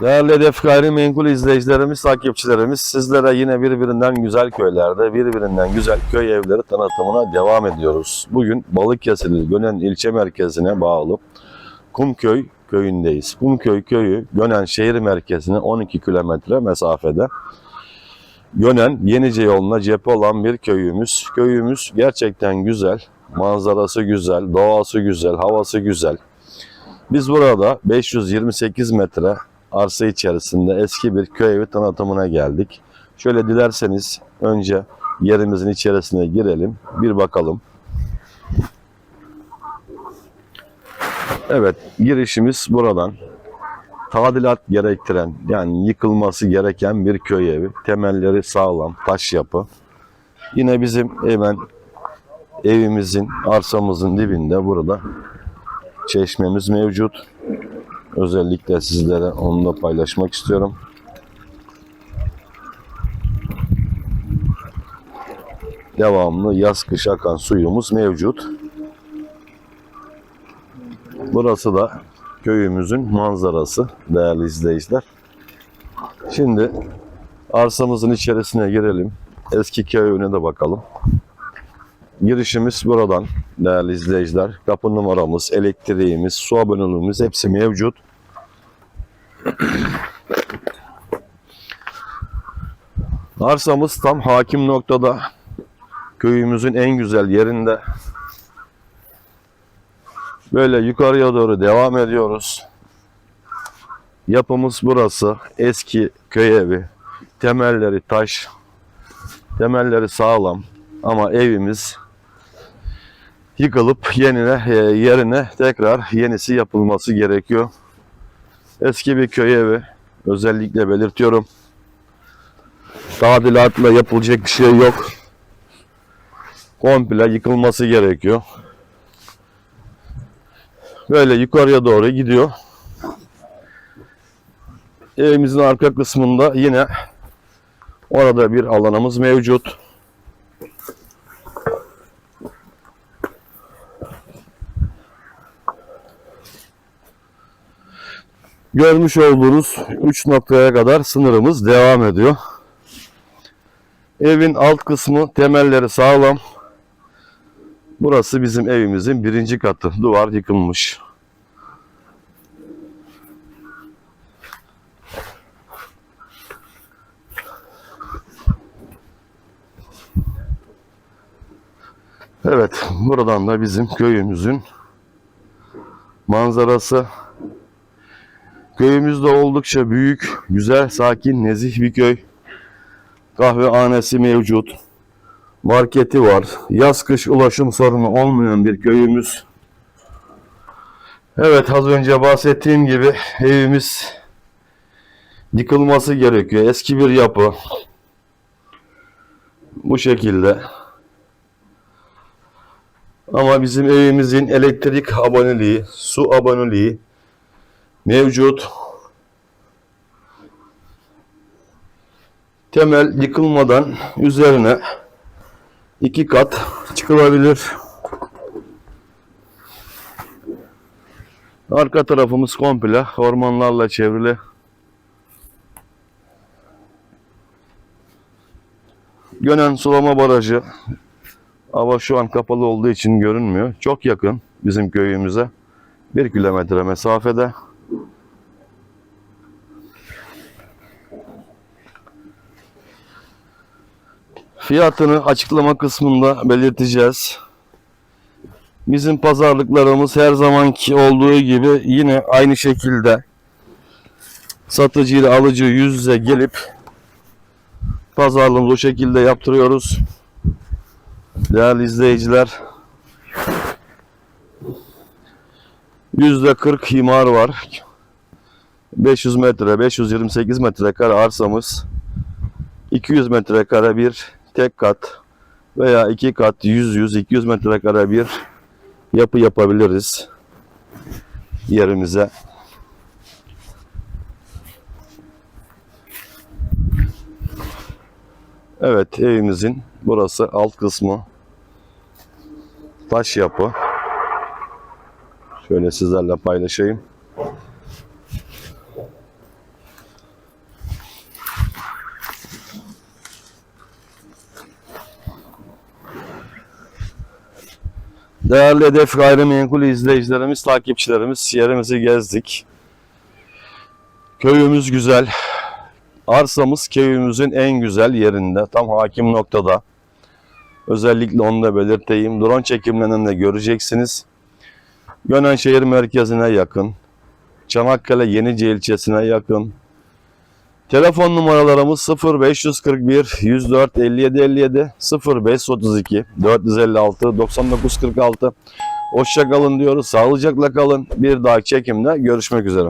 Değerli Hedef Gayrimenkul izleyicilerimiz, takipçilerimiz sizlere yine birbirinden güzel köylerde, birbirinden güzel köy evleri tanıtımına devam ediyoruz. Bugün Balıkesir Gönen ilçe merkezine bağlı Kumköy köyündeyiz. Kumköy köyü Gönen şehir merkezine 12 kilometre mesafede. Gönen Yenice yoluna cephe olan bir köyümüz. Köyümüz gerçekten güzel, manzarası güzel, doğası güzel, havası güzel. Biz burada 528 metre arsa içerisinde eski bir köy evi tanıtımına geldik. Şöyle dilerseniz önce yerimizin içerisine girelim, bir bakalım. Evet, girişimiz buradan. Tadilat gerektiren, yani yıkılması gereken bir köy evi. Temelleri sağlam, taş yapı. Yine bizim hemen evimizin, arsamızın dibinde burada çeşmemiz mevcut. Özellikle sizlere onu da paylaşmak istiyorum. Devamlı yaz kış akan suyumuz mevcut. Burası da köyümüzün manzarası değerli izleyiciler. Şimdi arsamızın içerisine girelim. Eski köy evine de bakalım. Girişimiz buradan değerli izleyiciler. Kapı numaramız, elektriğimiz, su aboneliğimiz hepsi mevcut. Arsamız tam hakim noktada. Köyümüzün en güzel yerinde. Böyle yukarıya doğru devam ediyoruz. Yapımız burası. Eski köy evi. Temelleri taş. Temelleri sağlam. Ama evimiz yıkılıp yenine, e, yerine tekrar yenisi yapılması gerekiyor. Eski bir köy evi özellikle belirtiyorum. Tadilatla yapılacak bir şey yok. Komple yıkılması gerekiyor. Böyle yukarıya doğru gidiyor. Evimizin arka kısmında yine orada bir alanımız mevcut. Görmüş olduğunuz 3 noktaya kadar sınırımız devam ediyor. Evin alt kısmı temelleri sağlam. Burası bizim evimizin birinci katı. Duvar yıkılmış. Evet, buradan da bizim köyümüzün manzarası. Köyümüz de oldukça büyük, güzel, sakin, nezih bir köy. Kahvehanesi mevcut. Marketi var. Yaz kış ulaşım sorunu olmayan bir köyümüz. Evet az önce bahsettiğim gibi evimiz yıkılması gerekiyor. Eski bir yapı. Bu şekilde. Ama bizim evimizin elektrik aboneliği, su aboneliği mevcut. Temel yıkılmadan üzerine iki kat çıkılabilir. Arka tarafımız komple ormanlarla çevrili. Gönen sulama barajı hava şu an kapalı olduğu için görünmüyor. Çok yakın bizim köyümüze. Bir kilometre mesafede. Fiyatını açıklama kısmında belirteceğiz. Bizim pazarlıklarımız her zamanki olduğu gibi yine aynı şekilde satıcı ile alıcı yüz yüze gelip pazarlığımızı o şekilde yaptırıyoruz. Değerli izleyiciler yüzde 40 imar var. 500 metre, 528 metrekare arsamız 200 metrekare bir tek kat veya iki kat 100-100-200 metrekare bir yapı yapabiliriz yerimize. Evet evimizin burası alt kısmı taş yapı. Şöyle sizlerle paylaşayım. Değerli Hedef Gayrimenkul izleyicilerimiz, takipçilerimiz yerimizi gezdik. Köyümüz güzel. Arsamız köyümüzün en güzel yerinde. Tam hakim noktada. Özellikle onu da belirteyim. Drone çekimlerinden de göreceksiniz. Gönen şehir merkezine yakın. Çanakkale Yenice ilçesine yakın. Telefon numaralarımız 0541 104 57 57 0532 456 99 46. Hoşça kalın diyoruz. Sağlıcakla kalın. Bir dahaki çekimde görüşmek üzere.